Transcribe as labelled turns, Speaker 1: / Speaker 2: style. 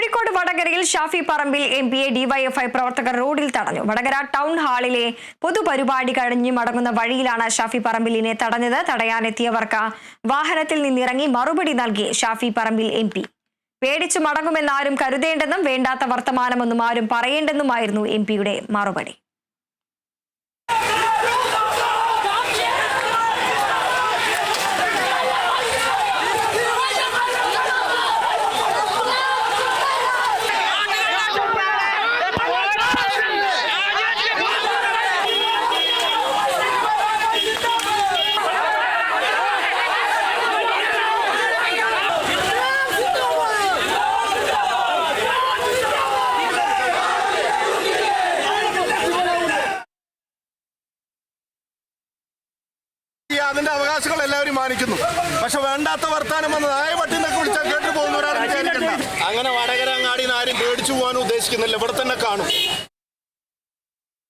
Speaker 1: കോഴിക്കോട് വടകരയിൽ Shafi Parambil M P A DYFI പ്രവർത്തകർ റോഡിൽ തടഞ്ഞു. വടകര ടൗൺ ഹാളിലെ പൊതുപരിപാടി കഴിഞ്ഞ് മടങ്ങുന്ന വഴിയിലാണ് ഷാഫി പറമ്പിലിനെ തടഞ്ഞത്. തടയാനെത്തിയവർക്ക് വാഹനത്തിൽ നിന്നിറങ്ങി മറുപടി നൽകി ഷാഫി പറമ്പിൽ എം പി. പേടിച്ചു മടങ്ങുമെന്നാരും കരുതേണ്ടെന്നും വേണ്ടാത്ത വർത്തമാനമൊന്നും ആരും പറയേണ്ടെന്നുമായിരുന്നു എം പിയുടെ മറുപടി.
Speaker 2: അതിന്റെ അവകാശങ്ങൾ എല്ലാവരും മാനിക്കുന്നു. പക്ഷെ വേണ്ടാത്ത വർത്താനം വന്ന് നായ പട്ടിന്നൊക്കെ വിളിച്ചാൽ കേട്ടു പോകുന്നവരാണ് അങ്ങനെ വടകര അങ്ങാടിന്ന് ആരും പേടിച്ചു പോകാനും ഉദ്ദേശിക്കുന്നില്ല. ഇവിടെ തന്നെ കാണും.